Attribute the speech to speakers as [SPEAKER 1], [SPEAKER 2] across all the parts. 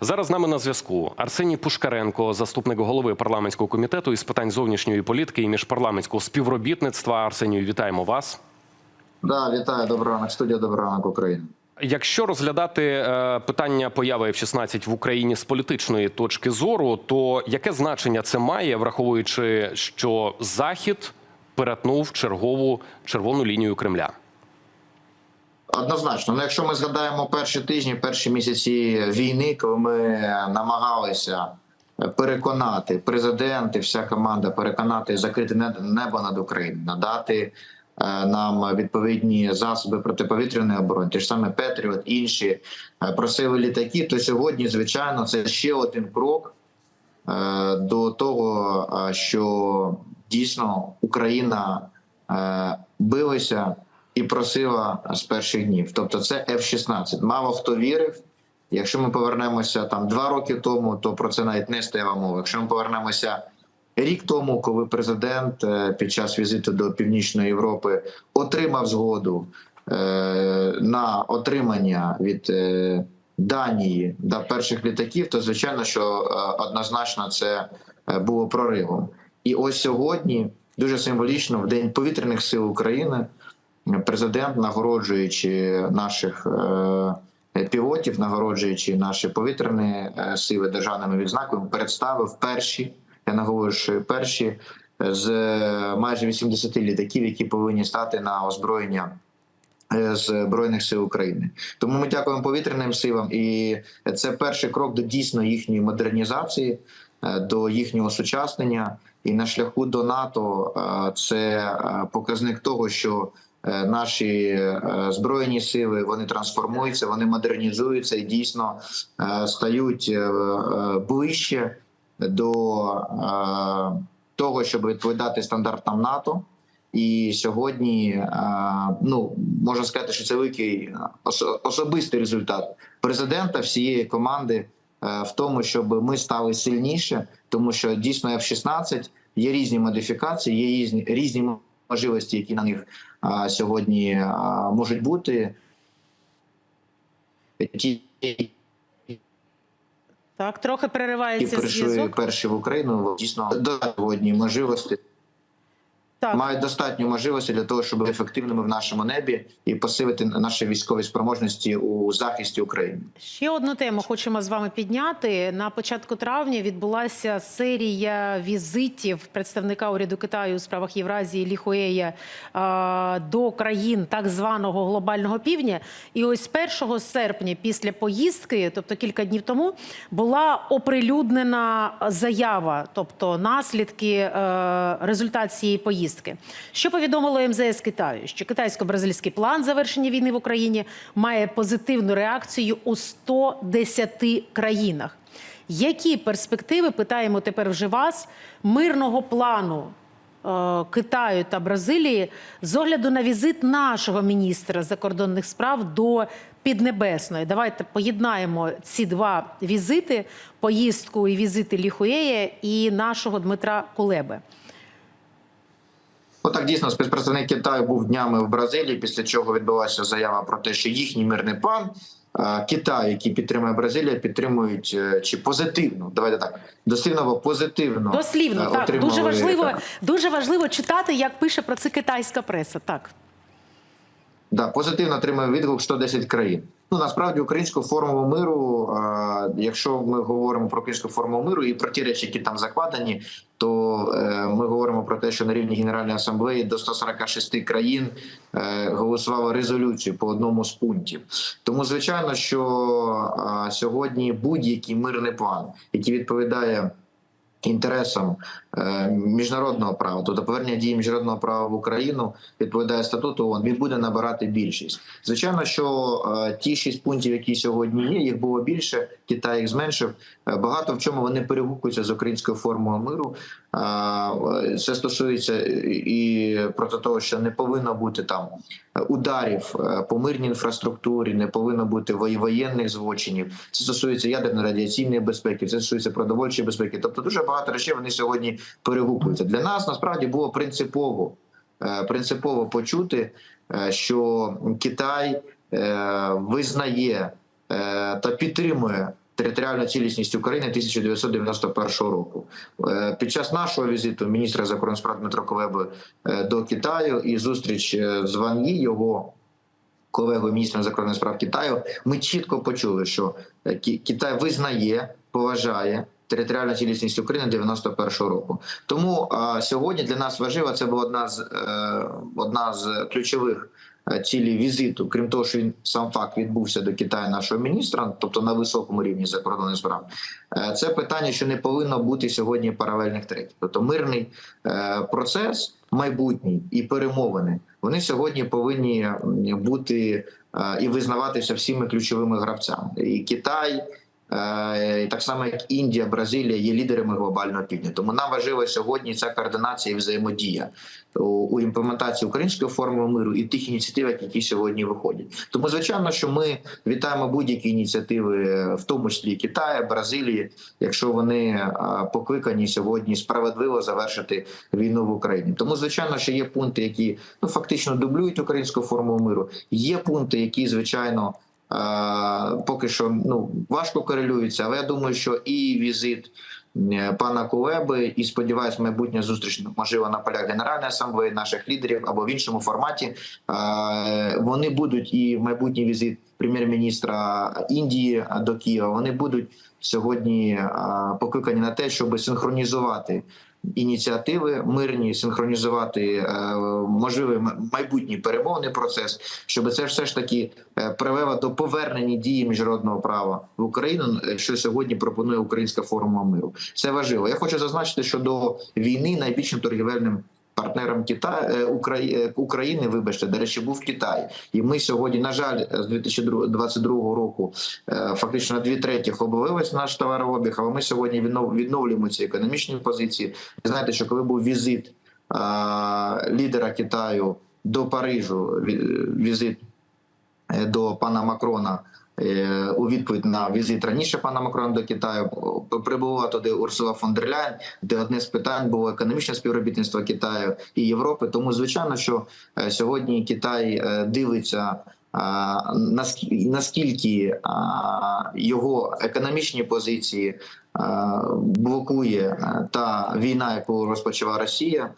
[SPEAKER 1] Зараз з нами на зв'язку Арсеній Пушкаренко, заступник голови парламентського комітету із питань зовнішньої політики і міжпарламентського співробітництва. Арсенію, вітаємо вас.
[SPEAKER 2] Да, вітаю, доброго ранок, студія, доброго ранок, Україна.
[SPEAKER 1] Якщо розглядати е, питання появи F-16 в Україні з політичної точки зору, то яке значення це має, враховуючи, що Захід перетнув чергову червону лінію Кремля?
[SPEAKER 2] Однозначно, ну якщо ми згадаємо перші тижні, перші місяці війни, коли ми намагалися переконати президент і вся команда переконати закрити не- небо над Україною, надати е, нам відповідні засоби протиповітряної оборони, ті ж саме Петріот, інші е, просили літаки, то сьогодні, звичайно, це ще один крок е, до того, що дійсно Україна билася і просила з перших днів. Тобто, це F-16. Мало хто вірив. Якщо ми повернемося там два роки тому, то про це навіть не стояла мова. Якщо ми повернемося рік тому, коли президент е, під час візиту до Північної Європи отримав згоду е, на отримання від е, Данії до перших літаків, то звичайно, що е, однозначно це е, було проривом. І ось сьогодні дуже символічно в день повітряних сил України президент, нагороджуючи наших е, пілотів, нагороджуючи наші повітряні е, сили державними відзнаками, представив перші, я наголошую, перші з е, майже 80 літаків, які повинні стати на озброєння. Збройних сил України, тому ми дякуємо повітряним силам, і це перший крок до дійсно їхньої модернізації, до їхнього сучаснення. І на шляху до НАТО це показник того, що наші е, збройні сили вони трансформуються, вони модернізуються і дійсно е, стають е, е, ближче до е, того, щоб відповідати стандартам НАТО. І сьогодні е, ну можна сказати, що це великий особистий результат президента всієї команди е, в тому, щоб ми стали сильніше, тому що дійсно F-16 є різні модифікації, є різні різні можливості, які на них а, сьогодні а, можуть бути. Ті,
[SPEAKER 3] Так, трохи переривається
[SPEAKER 2] прийшли
[SPEAKER 3] зв'язок.
[SPEAKER 2] перші в Україну, дійсно до сьогодні можливості
[SPEAKER 3] Так,
[SPEAKER 2] мають достатньо можливості для того, щоб бути ефективними в нашому небі і посилити наші військові спроможності у захисті України.
[SPEAKER 3] ще одну тему хочемо з вами підняти. На початку травня відбулася серія візитів представника уряду Китаю у справах Євразії Ліхуея до країн так званого глобального півдня. І ось 1 серпня, після поїздки, тобто кілька днів тому, була оприлюднена заява, тобто наслідки е, результат цієї поїздки. Що повідомило МЗС Китаю? Що китайсько-бразильський план завершення війни в Україні має позитивну реакцію у 110 країнах. Які перспективи питаємо тепер вже вас мирного плану е, Китаю та Бразилії з огляду на візит нашого міністра закордонних справ до Піднебесної? Давайте поєднаємо ці два візити: поїздку і візити Ліхуєя і нашого Дмитра Кулеби.
[SPEAKER 2] Отак дійсно спецпредставник Китаю був днями в Бразилії, після чого відбулася заява про те, що їхній мирний план е, Китай, який підтримує Бразилія, підтримують е, чи позитивно. Давайте так дослівно позитивно
[SPEAKER 3] Дослівно,
[SPEAKER 2] е,
[SPEAKER 3] так дуже важливо,
[SPEAKER 2] так,
[SPEAKER 3] дуже важливо читати, як пише про це китайська преса. Так.
[SPEAKER 2] Да, позитивно отримує відгук 110 країн. Ну насправді українську формулу миру, е, якщо ми говоримо про українську формулу миру і про ті речі, які там закладені, то е, ми говоримо про те, що на рівні Генеральної асамблеї до 146 країн е, голосувало резолюцію по одному з пунктів. Тому звичайно, що е, сьогодні будь-який мирний план, який відповідає інтересам е, міжнародного права, тобто повернення дії міжнародного права в Україну відповідає статуту ООН, він буде набирати більшість. Звичайно, що е, ті шість пунктів, які сьогодні є, їх було більше. Китай їх зменшив. Е, Багато в чому вони перегукуються з українською формою миру. Це стосується і проти того, що не повинно бути там ударів е, по мирній інфраструктурі, не повинно бути воє- воєнних злочинів. Це стосується ядерно-радіаційної безпеки, це стосується продовольчої безпеки. Тобто, дуже багато речей вони сьогодні перегукуються. Для нас насправді було принципово е, принципово почути, е, що Китай визнає та підтримує територіальну цілісність України 1991 року. Е, Під час нашого візиту міністра закордонних справ Дмитро Кулеби е, до Китаю і зустріч е, з Ван Ї, його колегою міністром закордонних справ Китаю, ми чітко почули, що Ки- Китай визнає, поважає. Територіальну цілісність України 91-го року. Тому а, сьогодні для нас важливо, це була одна з е, одна з ключових е, цілей візиту. Крім того, що він сам факт відбувся до Китаю нашого міністра, тобто на високому рівні закордонних справ. Е, це питання, що не повинно бути сьогодні паралельних третіх. Тобто мирний е, процес, майбутній і перемовини, вони сьогодні повинні бути і визнаватися всіми ключовими гравцями. І Китай. Е, Так само, як Індія, Бразилія є лідерами глобального півдня. Тому нам важливо сьогодні ця координація і взаємодія у, імплементації української форми миру і тих ініціатив, які сьогодні виходять. Тому, звичайно, що ми вітаємо будь-які ініціативи, в тому числі Китаю, Бразилії, якщо вони е, покликані сьогодні справедливо завершити війну в Україні. Тому, звичайно, що є пункти, які ну фактично дублюють українську форму миру. Є пункти, які звичайно. Е, Поки що ну важко корелюються, але я думаю, що і візит пана Кулеби, і сподіваюсь, майбутня зустріч можливо на полях Генеральної асамблеї наших лідерів або в іншому форматі. е, Вони будуть і майбутній візит прем'єр-міністра Індії до Києва. Вони будуть сьогодні е, покликані на те, щоб синхронізувати ініціативи мирні, синхронізувати е, можливий майбутній перемовний процес, щоб це все ж таки е, привело до повернення дії міжнародного права в Україну, е, що сьогодні пропонує українська формула миру. Це важливо. Я хочу зазначити, що до війни найбільшим торгівельним. Партнером Китаю України, України, вибачте, до речі, був Китай, і ми сьогодні, на жаль, з 2022 року е, фактично на дві третіх обвалилось наш товарообіг. Але ми сьогодні віднов- відновлюємо ці економічні позиції. Ви знаєте, що коли був візит е, лідера Китаю до Парижу, ві- візит е, до пана Макрона. Е, У відповідь на візит раніше пана Макрона до Китаю прибула туди Урсула фон дер Ляйн, де одне з питань було економічне співробітництво Китаю і Європи. Тому звичайно, що е, сьогодні Китай е, дивиться наскільки його економічні позиції блокує е, та війна, яку розпочала Росія,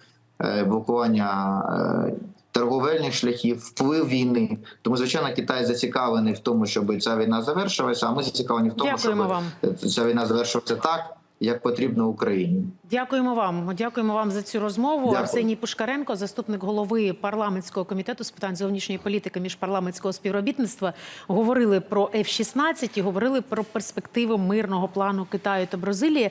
[SPEAKER 2] е, блокування е, торговельних шляхів, вплив війни. Тому звичайно, Китай зацікавлений в тому, щоб ця війна завершилася. А ми зацікавлені в тому,
[SPEAKER 3] Дякуємо
[SPEAKER 2] щоб
[SPEAKER 3] вам.
[SPEAKER 2] ця війна завершилася так, як потрібно Україні.
[SPEAKER 3] Дякуємо вам. Дякуємо вам за цю розмову.
[SPEAKER 2] Дякую.
[SPEAKER 3] Арсеній Пушкаренко, заступник голови парламентського комітету з питань зовнішньої політики міжпарламентського співробітництва, говорили про F-16 і говорили про перспективи мирного плану Китаю та Бразилії.